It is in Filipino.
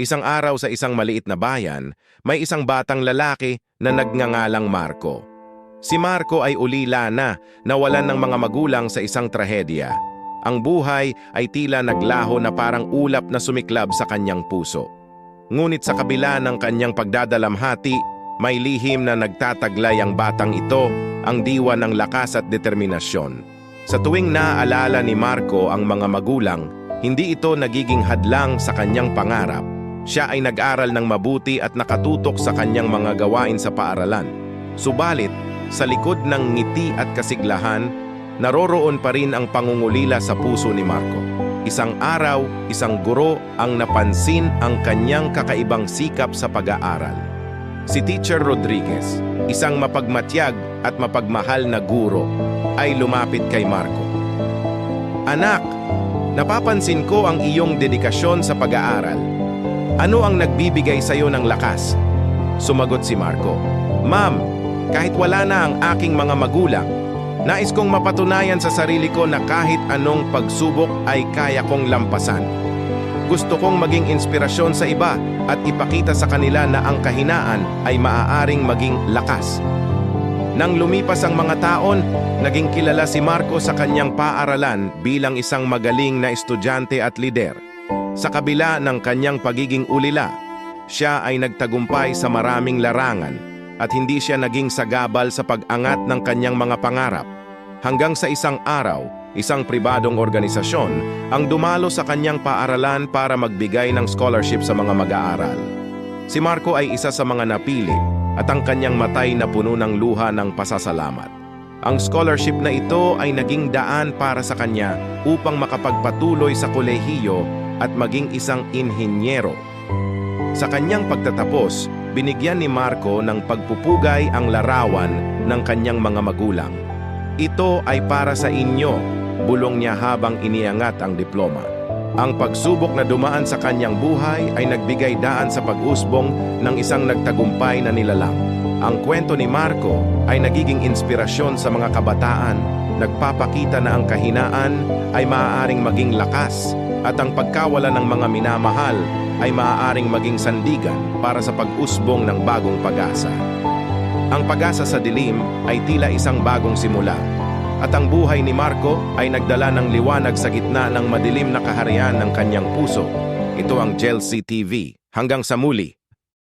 Isang araw sa isang maliit na bayan, may isang batang lalaki na nagngangalang Marco. Si Marco ay ulila na, nawalan ng mga magulang sa isang trahedya. Ang buhay ay tila naglaho na parang ulap na sumiklab sa kanyang puso. Ngunit sa kabila ng kanyang pagdadalamhati, may lihim na nagtataglay ang batang ito, ang diwa ng lakas at determinasyon. Sa tuwing naaalala ni Marco ang mga magulang, hindi ito nagiging hadlang sa kanyang pangarap. Siya ay nag-aral ng mabuti at nakatutok sa kanyang mga gawain sa paaralan. Subalit, sa likod ng ngiti at kasiglahan, naroroon pa rin ang pangungulila sa puso ni Marco. Isang araw, isang guro ang napansin ang kanyang kakaibang sikap sa pag-aaral. Si Teacher Rodriguez, isang mapagmatyag at mapagmahal na guro, ay lumapit kay Marco. Anak, napapansin ko ang iyong dedikasyon sa pag-aaral. Ano ang nagbibigay sa iyo ng lakas? Sumagot si Marco. Ma'am, kahit wala na ang aking mga magulang, nais kong mapatunayan sa sarili ko na kahit anong pagsubok ay kaya kong lampasan. Gusto kong maging inspirasyon sa iba at ipakita sa kanila na ang kahinaan ay maaaring maging lakas. Nang lumipas ang mga taon, naging kilala si Marco sa kanyang paaralan bilang isang magaling na estudyante at lider. Sa kabila ng kanyang pagiging ulila, siya ay nagtagumpay sa maraming larangan at hindi siya naging sagabal sa pag-angat ng kanyang mga pangarap. Hanggang sa isang araw, isang pribadong organisasyon ang dumalo sa kanyang paaralan para magbigay ng scholarship sa mga mag-aaral. Si Marco ay isa sa mga napili at ang kanyang matay na puno ng luha ng pasasalamat. Ang scholarship na ito ay naging daan para sa kanya upang makapagpatuloy sa kolehiyo at maging isang inhinyero. Sa kanyang pagtatapos, binigyan ni Marco ng pagpupugay ang larawan ng kanyang mga magulang. Ito ay para sa inyo, bulong niya habang iniangat ang diploma. Ang pagsubok na dumaan sa kanyang buhay ay nagbigay daan sa pag-usbong ng isang nagtagumpay na nilalang. Ang kwento ni Marco ay nagiging inspirasyon sa mga kabataan, nagpapakita na ang kahinaan ay maaaring maging lakas at ang pagkawala ng mga minamahal ay maaaring maging sandigan para sa pag-usbong ng bagong pag-asa. Ang pag-asa sa dilim ay tila isang bagong simula at ang buhay ni Marco ay nagdala ng liwanag sa gitna ng madilim na kaharian ng kanyang puso. Ito ang Chelsea TV. Hanggang sa muli.